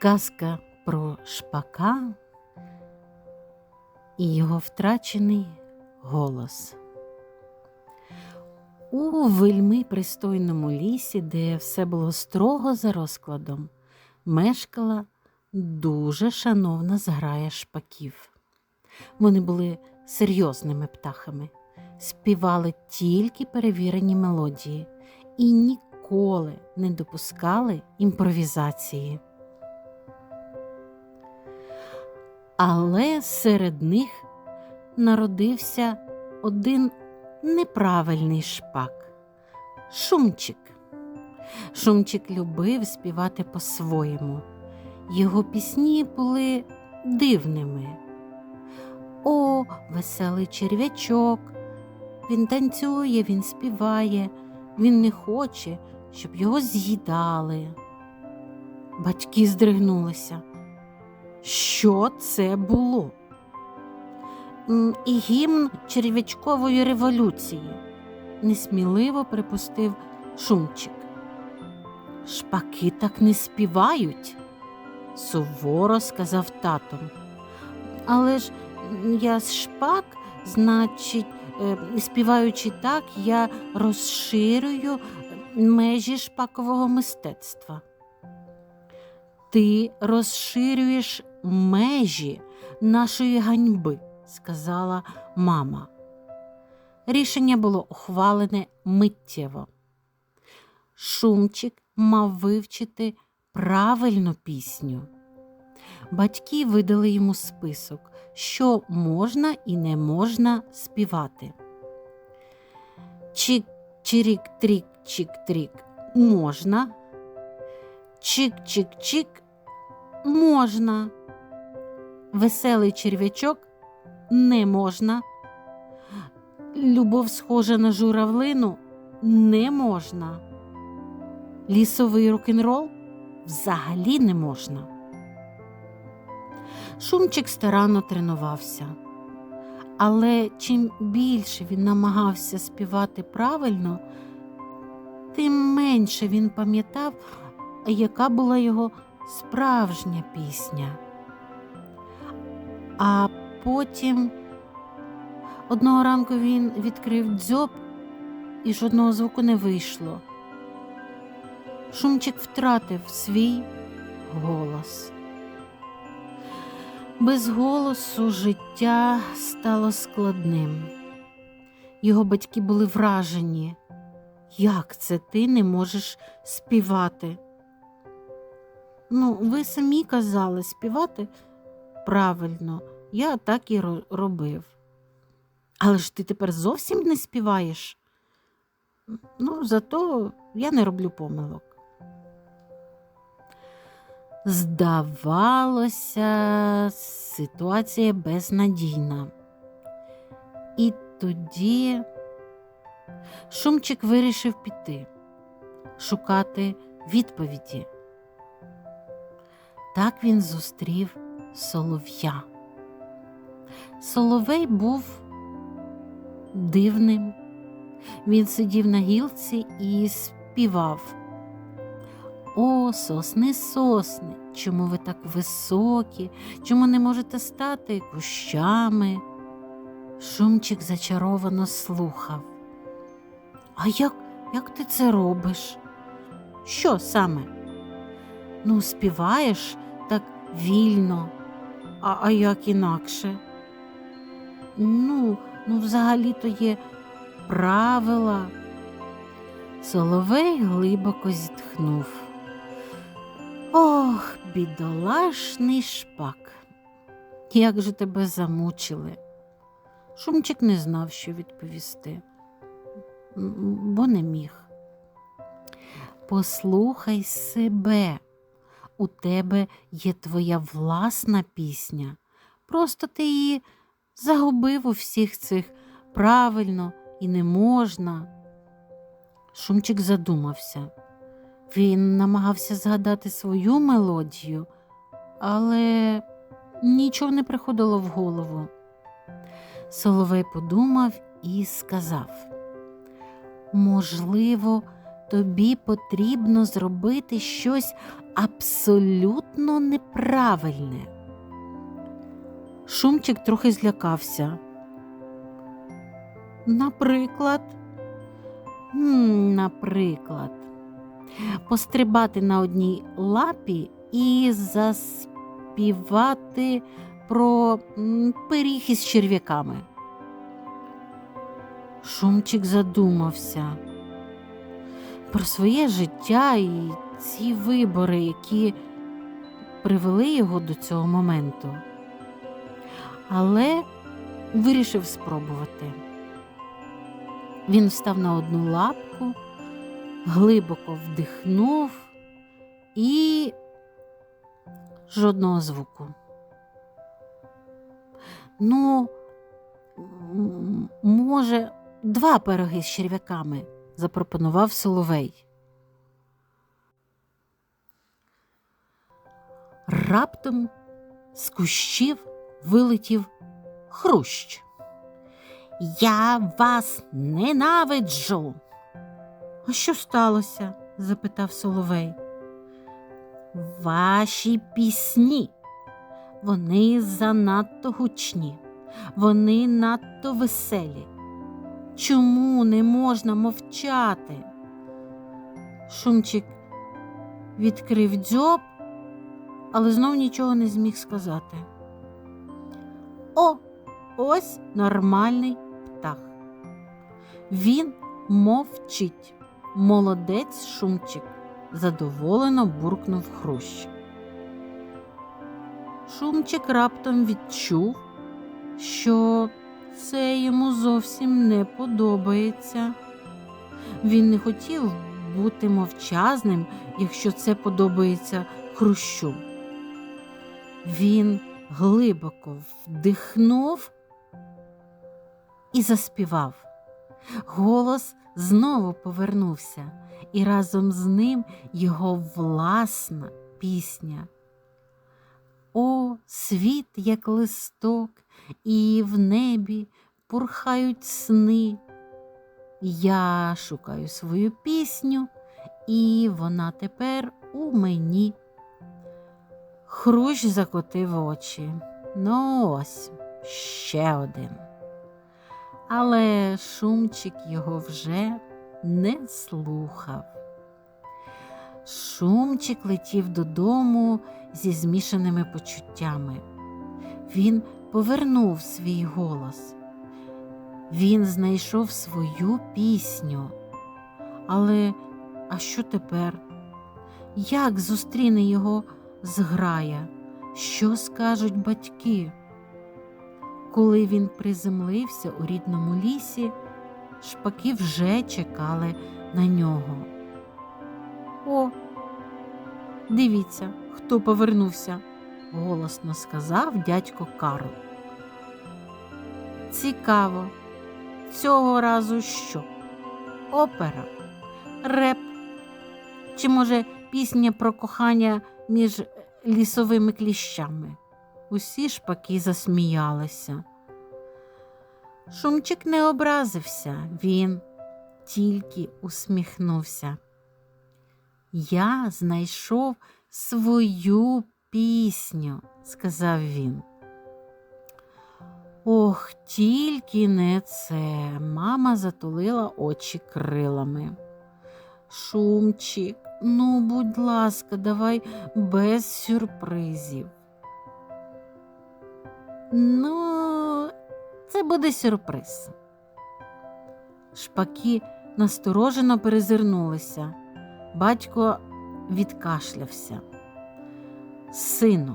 Казка про шпака і його втрачений голос. У вельми пристойному лісі, де все було строго за розкладом, мешкала дуже шановна зграя шпаків. Вони були серйозними птахами, співали тільки перевірені мелодії і ніколи не допускали імпровізації. Але серед них народився один неправильний шпак Шумчик. Шумчик любив співати по-своєму. Його пісні були дивними. О, веселий черв'ячок. Він танцює, він співає, він не хоче, щоб його з'їдали. Батьки здригнулися. Що це було? І гімн черв'ячкової революції, несміливо припустив Шумчик. Шпаки так не співають, суворо сказав татом. Але ж я шпак, значить, співаючи так, я розширюю межі шпакового мистецтва. Ти розширюєш межі нашої ганьби, сказала мама. Рішення було ухвалене миттєво. Шумчик мав вивчити правильну пісню. Батьки видали йому список, що можна і не можна співати. Чик, чирік, трік, чик, трік можна. Чик-чик-чик можна. Веселий черв'ячок не можна. Любов схожа на журавлину не можна. Лісовий рок-н-рол взагалі не можна. Шумчик старанно тренувався, але чим більше він намагався співати правильно, тим менше він пам'ятав, яка була його справжня пісня. А потім одного ранку він відкрив дзьоб і жодного звуку не вийшло. Шумчик втратив свій голос. Без голосу життя стало складним. Його батьки були вражені. Як це ти не можеш співати? Ну, ви самі казали співати правильно, я так і робив. Але ж ти тепер зовсім не співаєш. Ну, зато я не роблю помилок. Здавалося, ситуація безнадійна. І тоді Шумчик вирішив піти, шукати відповіді. Так він зустрів солов'я. Соловей був дивним. Він сидів на гілці і співав. О, сосни, сосни, чому ви так високі, чому не можете стати кущами? Шумчик зачаровано слухав. А як як ти це робиш? Що саме? Ну, співаєш так вільно, а, а як інакше? Ну, ну, взагалі-то є правила. Соловей глибоко зітхнув. Ох, бідолашний шпак, як же тебе замучили. Шумчик не знав, що відповісти, бо не міг. Послухай себе, у тебе є твоя власна пісня. Просто ти її загубив у всіх цих правильно і не можна. Шумчик задумався. Він намагався згадати свою мелодію, але нічого не приходило в голову. Соловей подумав і сказав: Можливо, тобі потрібно зробити щось абсолютно неправильне. Шумчик трохи злякався. Наприклад, наприклад, пострибати на одній лапі і заспівати про пиріг із черв'яками. Шумчик задумався про своє життя і ці вибори, які привели його до цього моменту. Але вирішив спробувати. Він встав на одну лапку, глибоко вдихнув і жодного звуку. Ну, може, два пироги з черв'яками, запропонував Соловей. Раптом з кущів вилетів хрущ. Я вас ненавиджу. А що сталося? запитав Соловей. Ваші пісні. Вони занадто гучні, вони надто веселі. Чому не можна мовчати? Шумчик відкрив дзьоб, але знов нічого не зміг сказати. О, ось нормальний птах. Він мовчить. Молодець шумчик, задоволено буркнув хрущ. Шумчик раптом відчув, що це йому зовсім не подобається. Він не хотів бути мовчазним, якщо це подобається хрущу. Він глибоко вдихнув і заспівав. Голос знову повернувся, і разом з ним його власна пісня. О, світ, як листок, і в небі пурхають сни. Я шукаю свою пісню, і вона тепер у мені. Хрущ закотив очі. Ну ось ще один. Але шумчик його вже не слухав. Шумчик летів додому зі змішаними почуттями. Він повернув свій голос. Він знайшов свою пісню. Але а що тепер? Як зустріне його зграя? Що скажуть батьки? Коли він приземлився у рідному лісі, шпаки вже чекали на нього. О, дивіться, хто повернувся, голосно сказав дядько Карл. Цікаво, цього разу що? Опера, реп, чи, може, пісня про кохання між лісовими кліщами? Усі шпаки засміялися. Шумчик не образився, він тільки усміхнувся. Я знайшов свою пісню, сказав він. Ох, тільки не це. Мама затулила очі крилами. Шумчик, ну, будь ласка, давай без сюрпризів. Ну, це буде сюрприз. Шпаки насторожено перезирнулися. Батько відкашлявся. Сину,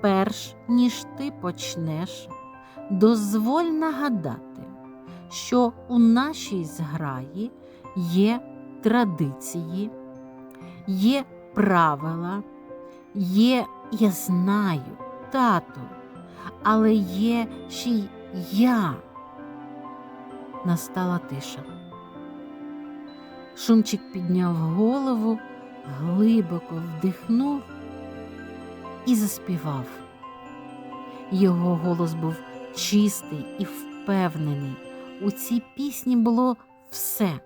перш ніж ти почнеш, дозволь нагадати, що у нашій зграї є традиції, є правила, є, я знаю, тату, але є ще й я. Настала тиша. Шумчик підняв голову, глибоко вдихнув і заспівав. Його голос був чистий і впевнений. У цій пісні було все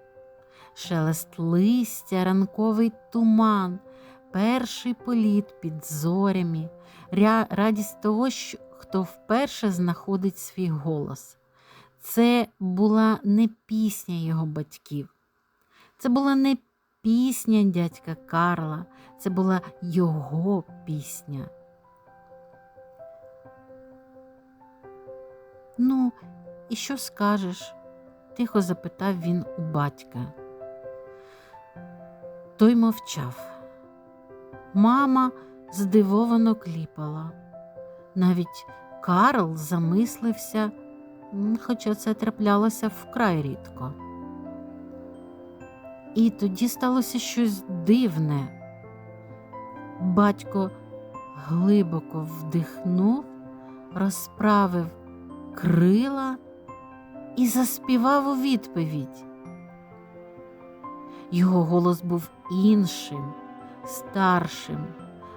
шелест листя, ранковий туман, перший політ під зорями, радість того, хто вперше знаходить свій голос. Це була не пісня його батьків, це була не пісня дядька Карла, це була його пісня. Ну, і що скажеш? тихо запитав він у батька. Той мовчав. Мама здивовано кліпала. Навіть Карл замислився, хоча це траплялося вкрай рідко. І тоді сталося щось дивне. Батько глибоко вдихнув, розправив крила і заспівав у відповідь. Його голос був іншим, старшим,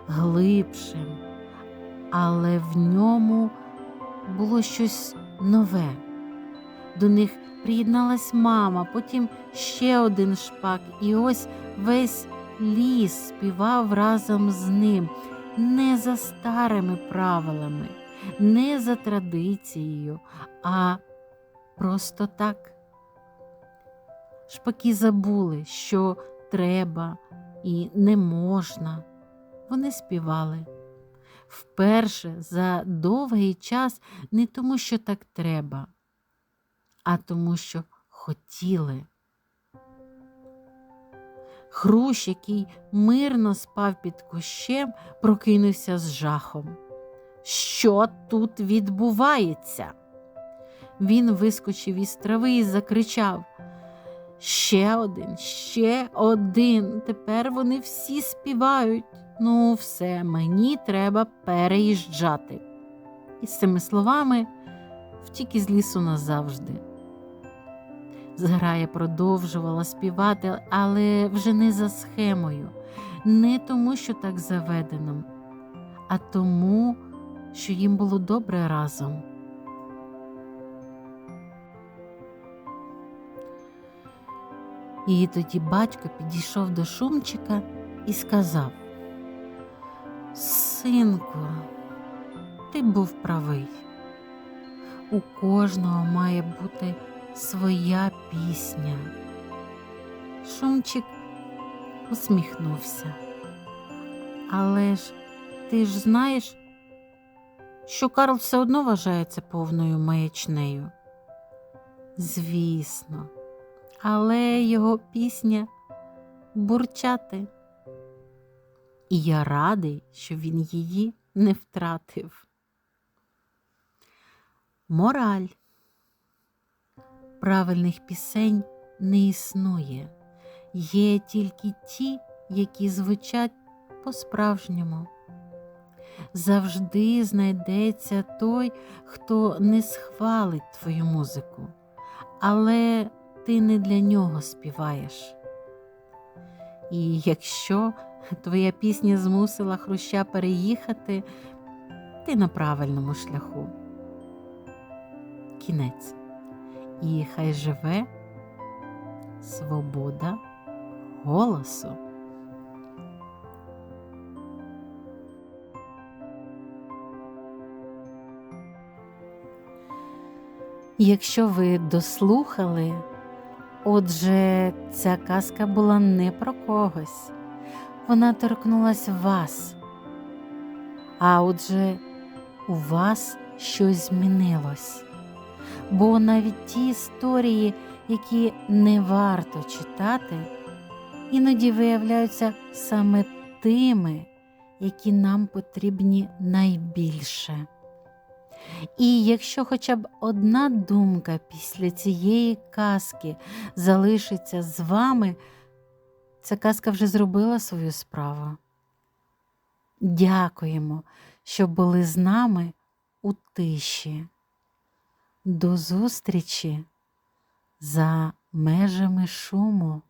глибшим, але в ньому було щось нове. До них приєдналась мама, потім ще один шпак, і ось весь ліс співав разом з ним, не за старими правилами, не за традицією, а просто так. Шпаки забули, що треба і не можна. Вони співали. Вперше за довгий час не тому, що так треба, а тому, що хотіли. Хрущ, який мирно спав під кущем, прокинувся з жахом. Що тут відбувається? Він вискочив із трави і закричав Ще один, ще один. Тепер вони всі співають. Ну, все, мені треба переїжджати. І з цими словами втік із лісу назавжди. Зграя продовжувала співати, але вже не за схемою, не тому, що так заведено, а тому, що їм було добре разом. І тоді батько підійшов до Шумчика і сказав: Синку, ти був правий. У кожного має бути своя пісня. Шумчик усміхнувся. Але ж ти ж знаєш, що Карл все одно вважається повною маячнею. Звісно, але його пісня бурчати. І я радий, що він її не втратив. Мораль правильних пісень не існує, є тільки ті, які звучать по-справжньому. Завжди знайдеться той, хто не схвалить твою музику, але ти не для нього співаєш. І якщо твоя пісня змусила хруща переїхати, ти на правильному шляху. Кінець. І хай живе свобода голосу. Якщо ви дослухали, Отже, ця казка була не про когось, вона торкнулась вас. А отже, у вас щось змінилось. Бо навіть ті історії, які не варто читати, іноді виявляються саме тими, які нам потрібні найбільше. І якщо хоча б одна думка після цієї казки залишиться з вами, ця казка вже зробила свою справу. Дякуємо, що були з нами у тиші. До зустрічі за межами шуму.